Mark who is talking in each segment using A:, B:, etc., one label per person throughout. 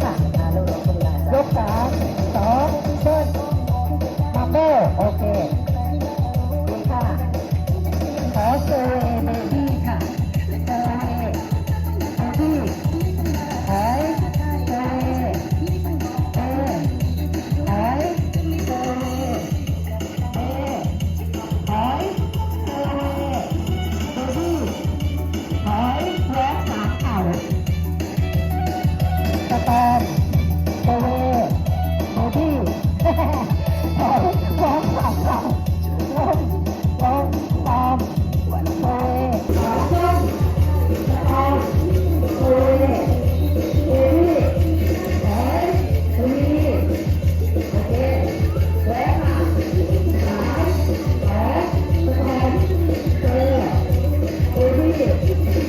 A: FM。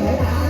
A: ร้อยบาท